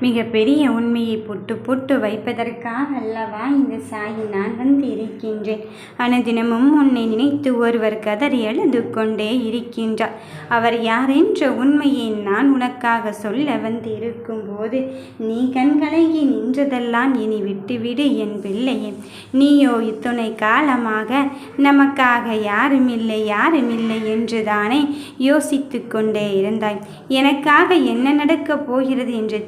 மிக பெரிய உண்மையை புட்டு புட்டு வைப்பதற்காக அல்லவா இந்த சாயி நான் வந்து இருக்கின்றேன். அனுதினமும் உன்னை நினைத்து ஒருவர் கதறி எழுது கொண்டே இருக்கின்றார். அவர் யார் என்ற உண்மையை நான் உனக்காக சொல்ல வந்து இருக்கும்போது நீ கண்கலங்கி நின்றதெல்லாம் இனி விட்டுவிடு என் பிள்ளையே. நீயோ இத்துணை காலமாக நமக்காக யாருமில்லை யாருமில்லை என்றுதானே யோசித்து கொண்டே இருந்தாய். எனக்காக என்ன நடக்கப் போகிறது என்று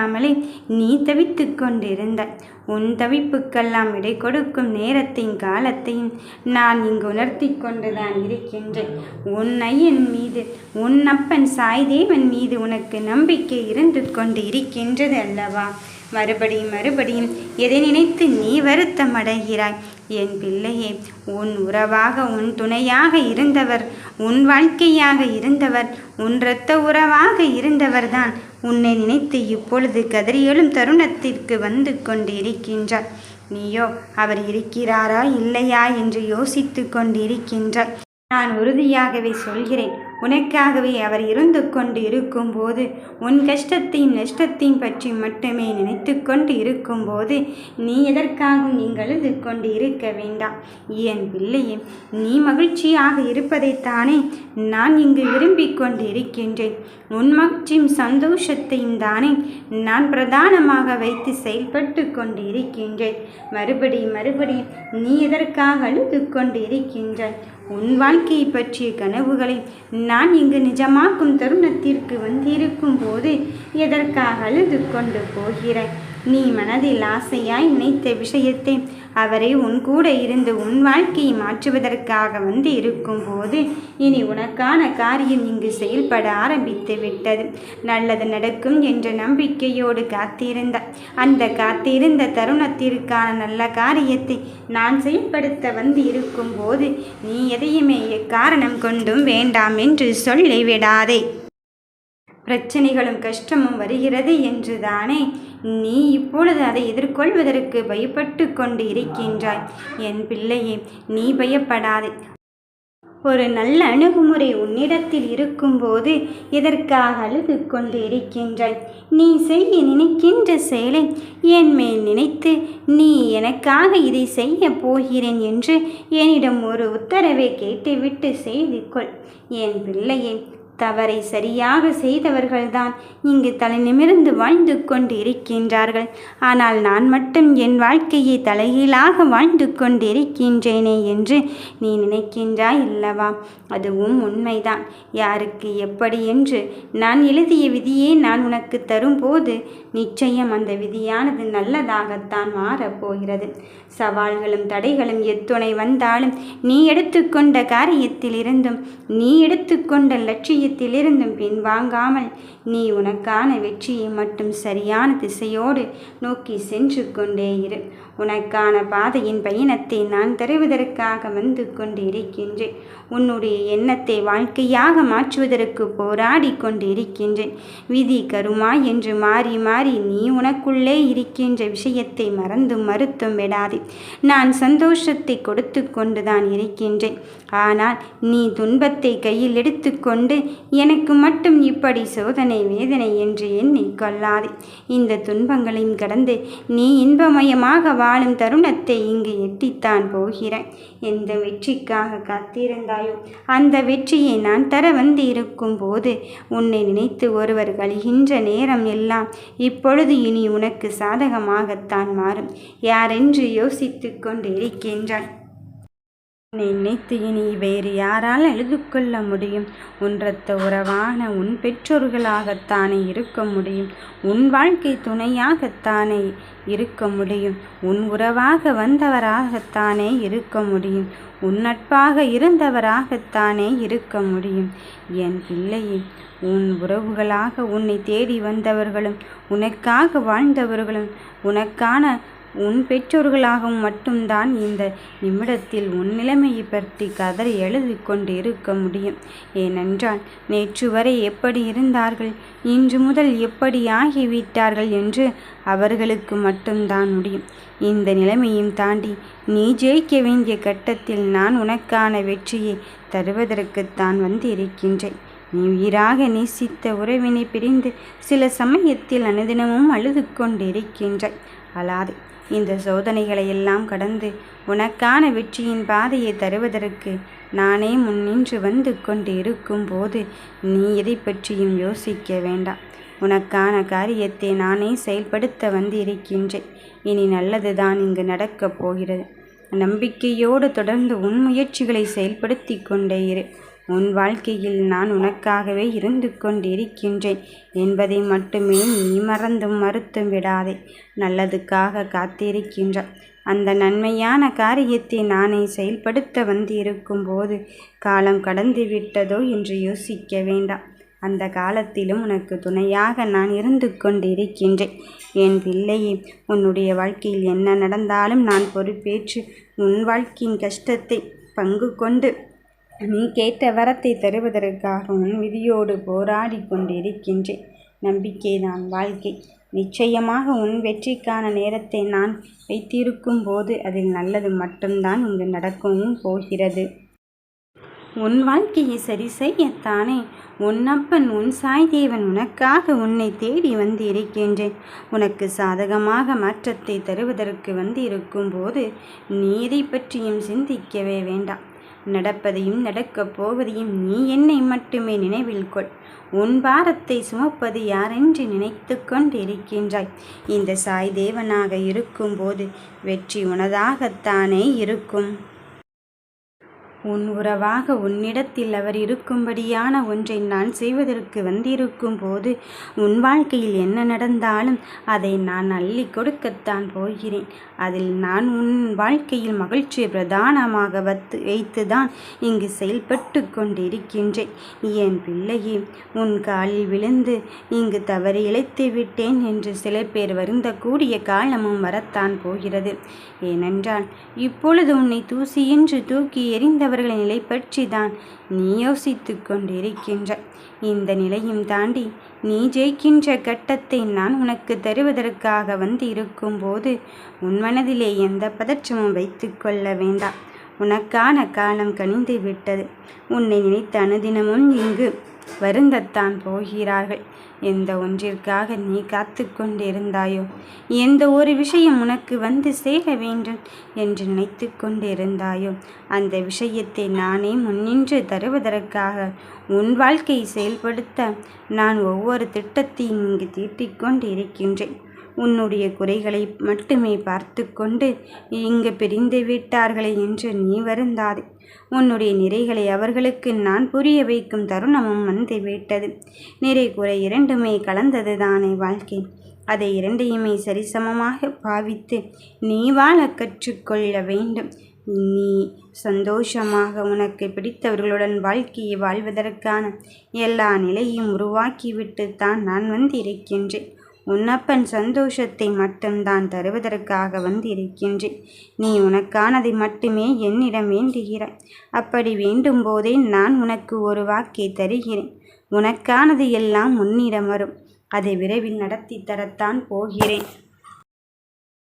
இல்லாமலே நீ தவித்து கொண்டிருந்தாய் உன் தவிப்புக்கெல்லாம் இடை கொடுக்கும் நேரத்தையும் காலத்தையும் நான் இங்கு உணர்த்தி கொண்டுதான் இருக்கின்றேன். உன் ஐயன் மீது உன் அப்பன் சாய்தேவன் மீது உனக்கு நம்பிக்கை இருந்து கொண்டு இருக்கின்றது அல்லவா? மறுபடியும் மறுபடியும் எதை நினைத்து நீ வருத்தம் அடைகிறாய் என் பிள்ளையே உன் உறவாக உன் துணையாக இருந்தவர் உன் வாழ்க்கையாக இருந்தவர் உன் இரத்த உறவாக இருந்தவர்தான் உன்னை நினைத்து இப்பொழுது கதறியெழும் தருணத்திற்கு வந்து கொண்டு இருக்கின்றார் நீயோ அவர் இருக்கிறாரா இல்லையா என்று யோசித்து கொண்டிருக்கின்றார். நான் உறுதியாகவே சொல்கிறேன். உனக்காகவே அவர் இருந்து கொண்டு இருக்கும்போது உன் கஷ்டத்தையும் நஷ்டத்தையும் பற்றி மட்டுமே நினைத்து கொண்டு இருக்கும்போது நீ எதற்காகவும் நீங்கள் அழுது கொண்டு இருக்க வேண்டாம். என் பிள்ளையே நீ மகிழ்ச்சியாக இருப்பதைத்தானே நான் இங்கு விரும்பிக் கொண்டு இருக்கின்றேன் உன் மகிழ்ச்சியும் சந்தோஷத்தையும் தானே நான் பிரதானமாக வைத்து செயல்பட்டு கொண்டு இருக்கின்றேன் மறுபடி மறுபடி நீ எதற்காக அழுது கொண்டு இருக்கின்றாய்? உன் வாழ்க்கையை பற்றிய கனவுகளை நான் இங்கு நிஜமாக்கும் தருணத்திற்கு வந்திருக்கும் போது எதற்காக அழுது கொண்டு போகிறாய்? நீ மனதில் ஆசையாய் நினைத்த விஷயத்தை அவரை உன் கூட இருந்து உன் வாழ்க்கையை மாற்றுவதற்காக வந்து இருக்கும்போது இனி உனக்கான காரியம் இங்கு செயல்பட ஆரம்பித்து விட்டது. நல்லது நடக்கும் என்ற நம்பிக்கையோடு காத்திருந்த அந்த காத்திருந்த தருணத்திற்கான நல்ல காரியத்தை நான் செயல்படுத்த வந்து இருக்கும்போது நீ எதையுமே எக்காரணம் கொண்டும் வேண்டாம் என்று சொல்லிவிடாதே. பிரச்சனைகளும் கஷ்டமும் வருகிறது என்றுதானே? நீ இப்பொழுது அதை எதிர்கொள்வதற்கு பயப்பட்டு கொண்டு இருக்கின்றாய். என் பிள்ளையே நீ பயப்படாதே. ஒரு நல்ல அணுகுமுறை உன்னிடத்தில் இருக்கும்போது எதற்காக அழுது கொண்டு இருக்கின்றாய்? நீ செய்ய நினைக்கின்ற செயலை என் மேல் நினைத்து நீ எனக்காக இதை செய்ய போகிறேன் என்று என்னிடம் ஒரு உத்தரவை கேட்டுவிட்டு செய்து கொள். என் பிள்ளையே தவறை சரியாக செய்தவர்கள்தான் இங்கு தலை நிமிர்ந்து வாழ்ந்து கொண்டு இருக்கின்றார்கள் ஆனால் நான் மட்டும் என் வாழ்க்கையை தலைகீழாக வாழ்ந்து கொண்டிருக்கின்றேனே என்று நீ நினைக்கின்றாய் இல்லவா அதுவும் உண்மைதான். யாருக்கு எப்படி என்று நான் எழுதிய விதியை நான் உனக்கு தரும்போது நிச்சயம் அந்த விதியானது நல்லதாகத்தான் மாறப்போகிறது. சவால்களும் தடைகளும் எத்துணை வந்தாலும் நீ எடுத்துக்கொண்ட காரியத்திலிருந்தும் நீ எடுத்துக்கொண்ட லட்சிய காரியத்திலிருந்தும் பின்வாங்காமல் நீ உனக்கான வெற்றியை மட்டும் சரியான திசையோடு நோக்கி சென்று கொண்டே இரு. உனக்கான பாதையின் பயணத்தை நான் தருவதற்காக வந்து கொண்டு இருக்கின்றேன் உன்னுடைய எண்ணத்தை வாழ்க்கையாக மாற்றுவதற்கு போராடி கொண்டு இருக்கின்றேன் விதி கருமா என்று மாறி மாறி நீ உனக்குள்ளே இருக்கின்ற விஷயத்தை மறந்தும் மறுத்தும் விடாதே. நான் சந்தோஷத்தை கொடுத்து கொண்டுதான் இருக்கின்றேன். ஆனால் நீ துன்பத்தை கையில் எடுத்துக்கொண்டு எனக்கு மட்டும் இப்படி சோதனை வேதனை என்று எண்ணி கொள்ளாதே. இந்த துன்பங்களையும் கடந்து நீ இன்பமயமாக வா வாழும் தருணத்தை இங்கு எட்டித்தான் போகிறேன். எந்த வெற்றிக்காக காத்திருந்தாயோ அந்த வெற்றியை நான் தர வந்து இருக்கும் போது உன்னை நினைத்து ஒருவர் கழிகின்ற நேரம் எல்லாம் இப்பொழுது இனி உனக்கு சாதகமாகத்தான் மாறும். யாரென்று யோசித்து கொண்டு உன்னை நினைத்து இனி வேறு யாரால் எழுது கொள்ள முடியும்? உன் உறவான உன் பெற்றோர்களாகத்தானே இருக்க முடியும்? உன் வாழ்க்கை துணையாகத்தானே இருக்க முடியும்? உன் உறவாக வந்தவராகத்தானே இருக்க முடியும்? உன் நட்பாக இருந்தவராகத்தானே இருக்க முடியும்? என் பிள்ளையே உன் உறவுகளாக உன்னை தேடி வந்தவர்களும் உனக்காக வாழ்ந்தவர்களும் உனக்கான உன் பெற்றோர்களாகவும் மட்டும்தான் இந்த நிமிடத்தில் உன் நிலைமையை பற்றி கதறி எழுதி கொண்டு இருக்க முடியும். ஏனென்றால் நேற்று வரை எப்படி இருந்தார்கள்? இன்று முதல் எப்படி ஆகிவிட்டார்கள் என்று அவர்களுக்கு மட்டும்தான் முடியும். இந்த நிலைமையும் தாண்டி நீ ஜெயிக்க வேண்டிய கட்டத்தில் நான் உனக்கான வெற்றியை தருவதற்குத்தான் வந்து இருக்கின்றேன் நீ உயிராக நேசித்த உறவினை பிரிந்து சில சமயத்தில் அனுதினமும் அழுது கொண்டிருக்கின்றாய். அழாது. இந்த சோதனைகளை எல்லாம் கடந்து உனக்கான வெற்றியின் பாதையை தருவதற்கு நானே முன்னின்று வந்து கொண்டு இருக்கும்போது நீ எதை பற்றியும் யோசிக்க வேண்டாம். உனக்கான காரியத்தை நானே செயல்படுத்த வந்து இருக்கின்றேன் இனி நல்லதுதான் இங்கு நடக்கப் போகிறது. நம்பிக்கையோடு தொடர்ந்து உன் முயற்சிகளை செயல்படுத்தி கொண்டே இரு. உன் வாழ்க்கையில் நான் உனக்காகவே இருந்து கொண்டிருக்கின்றேன் என்பதை மட்டுமே நீ மறந்தும் மறுத்தும் விடாதே. நல்லதுக்காக காத்திருக்கின்றாய் அந்த நன்மையான காரியத்தை நானே செயல்படுத்த வந்திருக்கும் போது காலம் கடந்து விட்டதோ என்று யோசிக்க வேண்டாம். அந்த காலத்திலும் உனக்கு துணையாக நான் இருந்து கொண்டிருக்கின்றேன். என் பிள்ளையே உன்னுடைய வாழ்க்கையில் என்ன நடந்தாலும் நான் பொறுப்பேற்று உன் வாழ்க்கையின் கஷ்டத்தை பங்கு கொண்டு நீ கேட்ட வரத்தை தருவதற்காக உன் விதியோடு போராடி கொண்டிருக்கின்றேன் நம்பிக்கைதான் வாழ்க்கை. நிச்சயமாக உன் வெற்றிக்கான நேரத்தை நான் வைத்திருக்கும் போது அதில் நல்லது மட்டும்தான் இங்கு நடக்கவும் போகிறது. உன் வாழ்க்கையை சரி செய்யத்தானே. உன்னப்பன் உன் சாய் தேவன் உனக்காக உன்னை தேடி வந்து இருக்கின்றேன் உனக்கு சாதகமாக மாற்றத்தை தருவதற்கு வந்து இருக்கும்போது நீ இதை பற்றியும் சிந்திக்கவே வேண்டாம். நடப்பதையும் நடக்கப் போவதையும் நீ என்னை மட்டுமே நினைவில் கொள். உன் பாரத்தை சுமப்பது யாரென்று நினைத்து கொண்டிருக்கின்றாய். இந்த சாய் தேவனாக இருக்கும்போது வெற்றி உனதாகத்தானே இருக்கும். உன் உறவாக உன்னிடத்தில் அவர் இருக்கும்படியான ஒன்றை நான் செய்வதற்கு வந்திருக்கும் போது உன் வாழ்க்கையில் என்ன நடந்தாலும் அதை நான் அள்ளி கொடுக்கத்தான் போகிறேன். அதில் நான் உன் வாழ்க்கையில் மகிழ்ச்சியை பிரதானமாக வத்து வைத்துதான் இங்கு செயல்பட்டு கொண்டிருக்கின்றேன். என் பிள்ளையே உன் காலில் விழுந்து இங்கு தவறி இழைத்து விட்டேன் என்று சில பேர் வருந்தக்கூடிய காலமும் வரத்தான் போகிறது. ஏனென்றால் இப்பொழுது உன்னை தூசியின்றி தூக்கி எறிந்த அவர்களின் நிலை பற்றி தான் நீ யோசித்து கொண்டிருக்கின்ற இந்த நிலையும் தாண்டி நீ ஜெயிக்கின்ற கட்டத்தை நான் உனக்கு தருவதற்காக வந்து இருக்கும்போது உன் மனதிலே எந்த பதற்றமும் வைத்து கொள்ள வேண்டாம். உனக்கான காலம் கனிந்து விட்டது. உன்னை நினைத்த அனுதினமும் இங்கு வருந்தத்தான் போகிறார்கள். எந்த ஒன்றிற்காக நீ காத்து கொண்டிருந்தாயோ? எந்த ஒரு விஷயம் உனக்கு வந்து சேர வேண்டும் என்று நினைத்து கொண்டிருந்தாயோ? அந்த விஷயத்தை நானே முன்னின்று தருவதற்காக உன் வாழ்க்கையை செயல்படுத்த நான் ஒவ்வொரு திட்டத்தையும் இங்கு தீட்டிக்கொண்டு இருக்கின்றேன் உன்னுடைய குறைகளை மட்டுமே பார்த்து கொண்டு இங்கு பிரிந்து விட்டார்களே என்று நீ வருந்தாதே. உன்னுடைய நிறைகளை அவர்களுக்கு நான் புரிய வைக்கும் தருணமும் வந்து விட்டது நிறை குறை இரண்டுமே கலந்தது தானே வாழ்க்கை. அதை இரண்டையுமே சரிசமமாக பாவித்து நீ வாழ கற்றுக்கொள்ள வேண்டும். நீ சந்தோஷமாக உனக்கு பிடித்தவர்களுடன் வாழ்க்கையை வாழ்வதற்கான எல்லா நிலையும் உருவாக்கிவிட்டு தான் நான் வந்திருக்கின்றேன். உன்னப்பன் சந்தோஷத்தை மட்டும்தான் தருவதற்காக வந்திருக்கின்றேன் நீ உனக்கானதை மட்டுமே என்னிடம் வேண்டுகிறாய். அப்படி வேண்டும் போதே நான் உனக்கு ஒரு வாக்கை தருகிறேன். உனக்கானது எல்லாம் உன்னிடம் வரும். அதை விரைவில் நடத்தி தரத்தான் போகிறேன்.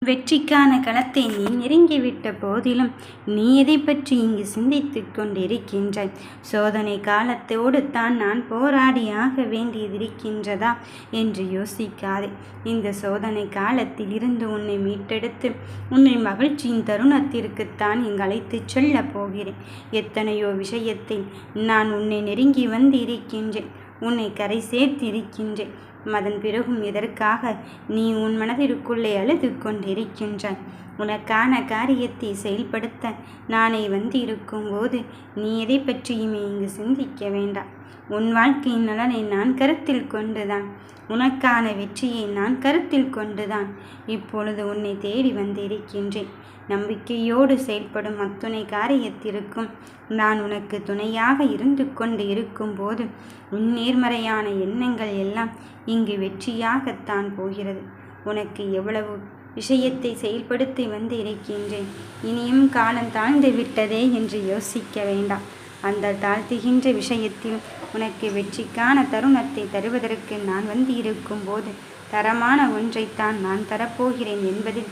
வெற்றிக்கான களத்தை நீ நெருங்கிவிட்ட போதிலும் நீ எதை பற்றி இங்கு சிந்தித்து கொண்டிருக்கின்றாய்? சோதனை காலத்தோடு தான் நான் போராடியாக வேண்டியதிருக்கின்றதா என்று யோசிக்காதே. இந்த சோதனை காலத்தில் இருந்து உன்னை மீட்டெடுத்து உன்னை மகிழ்ச்சியின் தருணத்திற்குத்தான் இங்கு அழைத்து செல்லப் போகிறேன். எத்தனையோ விஷயத்தில் நான் உன்னை நெருங்கி வந்திருக்கின்றேன். உன்னை கரை சேர்த்திருக்கின்றேன். அதன் பிறகும் இதற்காக நீ உன் மனதிற்குள்ளே அழுது கொண்டிருக்கின்றாய் உனக்கான காரியத்தை செயல்படுத்த நானே வந்து இருக்கும்போது நீ எதை பற்றியுமே இங்கு சிந்திக்க வேண்டாம். உன் வாழ்க்கையின் நலனை நான் கருத்தில் கொண்டுதான். உனக்கான வெற்றியை நான் கருத்தில் கொண்டுதான். இப்பொழுது உன்னை தேடி வந்திருக்கின்றேன். நம்பிக்கையோடு செயல்படும் அத்துணை காரியத்திற்கும் நான் உனக்கு துணையாக இருந்து கொண்டு இருக்கும்போது உன் நேர்மறையான எண்ணங்கள் எல்லாம் இங்கு வெற்றியாகத்தான் போகிறது. உனக்கு எவ்வளவு விஷயத்தை செயல்படுத்தி வந்து இருக்கின்றேன் இனியும் காலம் தாழ்ந்து விட்டதே என்று யோசிக்க வேண்டாம். அந்த தாழ்த்துகின்ற விஷயத்தில் உனக்கு வெற்றிக்கான தருணத்தை தருவதற்கு நான் வந்து இருக்கும்போது தரமான ஒன்றைத்தான் நான் தரப்போகிறேன் என்பதில்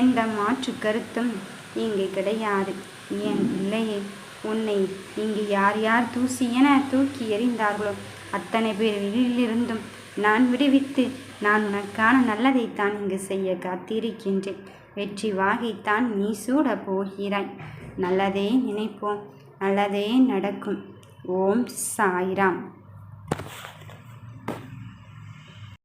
எந்த மாற்று கருத்தும் இங்கே கிடையாது. என் பிள்ளையே உன்னை இங்கு யார் யார் தூசி என தூக்கி எறிந்தார்களோ அத்தனை பேரிலிருந்தும் நான் விடுவித்து நான் உனக்கான நல்லதைத்தான் இங்கு செய்ய காத்திருக்கின்றேன். வெற்றி வாகைத்தான் நீ சூட போகிறாய். நல்லதே நினைப்போம். நல்லதே நடக்கும். ஓம் சாய்ராம்.